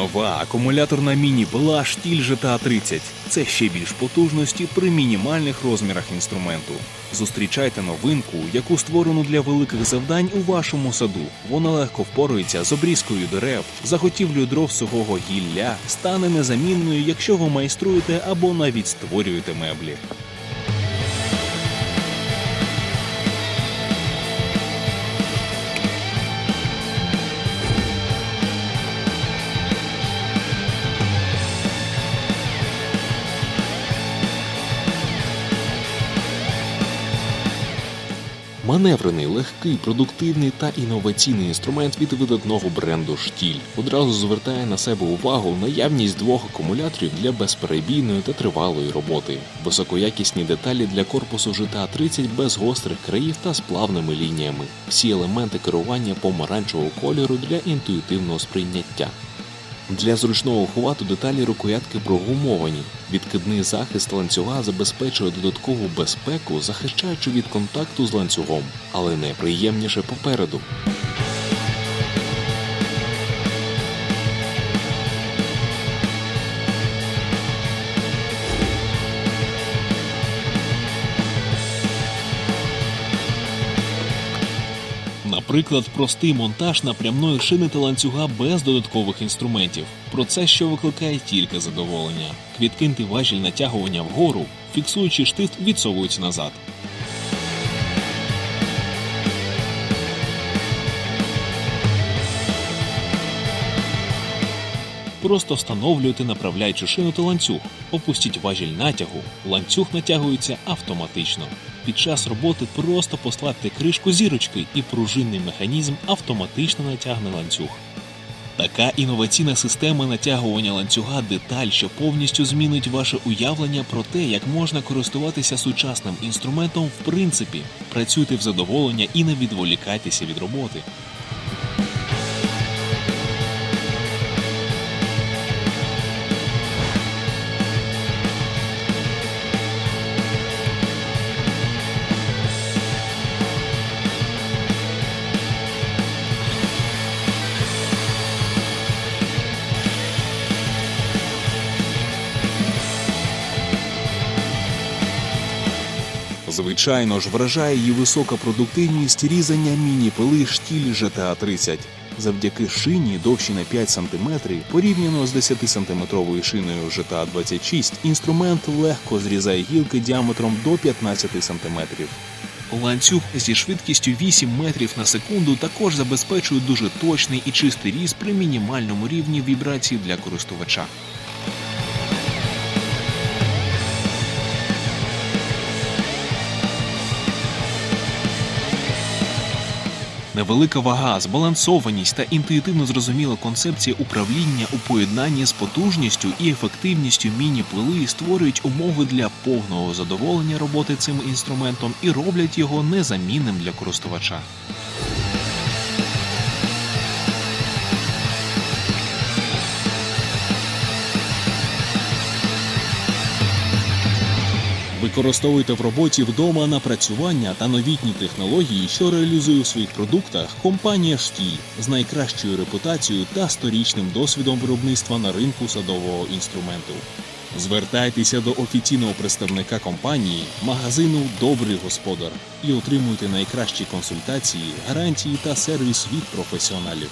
Нова акумуляторна міні-пила штіль GTA 30. Це ще більш потужності при мінімальних розмірах інструменту. Зустрічайте новинку, яку створено для великих завдань у вашому саду. Вона легко впорається з обрізкою дерев, заготівлею дров сухого гілля, стане незамінною, якщо ви майструєте або навіть створюєте меблі. Маневрений, легкий, продуктивний та інноваційний інструмент від видатного бренду Штіль одразу звертає на себе увагу наявність двох акумуляторів для безперебійної та тривалої роботи, високоякісні деталі для корпусу GTA 30 без гострих країв та з плавними лініями, всі елементи керування помаранчевого кольору для інтуїтивного сприйняття. Для зручного хвату деталі рукоятки прогумовані. Відкидний захист ланцюга забезпечує додаткову безпеку, захищаючи від контакту з ланцюгом, але найприємніше попереду. Наприклад, простий монтаж напрямної шини та ланцюга без додаткових інструментів. Про це що викликає тільки задоволення. Відкиньте важіль натягування вгору, фіксуючи штифт, відсовують назад. Просто встановлюйте направляючу шину та ланцюг. Опустіть важіль натягу. Ланцюг натягується автоматично. Під час роботи просто послабте кришку зірочки, і пружинний механізм автоматично натягне ланцюг. Така інноваційна система натягування ланцюга деталь, що повністю змінить ваше уявлення про те, як можна користуватися сучасним інструментом в принципі. Працюйте в задоволення і не відволікайтеся від роботи. Звичайно ж, вражає її висока продуктивність різання міні-пили штіль GTA 30. Завдяки шині довші на 5 см, порівняно з 10-сантиметровою шиною GTA 26, інструмент легко зрізає гілки діаметром до 15 см. Ланцюг зі швидкістю 8 метрів на секунду також забезпечує дуже точний і чистий різ при мінімальному рівні вібрації для користувача. Невелика вага, збалансованість та інтуїтивно зрозуміла концепція управління у поєднанні з потужністю і ефективністю міні-пили створюють умови для повного задоволення роботи цим інструментом і роблять його незамінним для користувача. Використовуйте в роботі вдома напрацювання та новітні технології, що реалізує у своїх продуктах компанія Штіль з найкращою репутацією та сторічним досвідом виробництва на ринку садового інструменту. Звертайтеся до офіційного представника компанії, магазину Добрий господар і отримуйте найкращі консультації, гарантії та сервіс від професіоналів.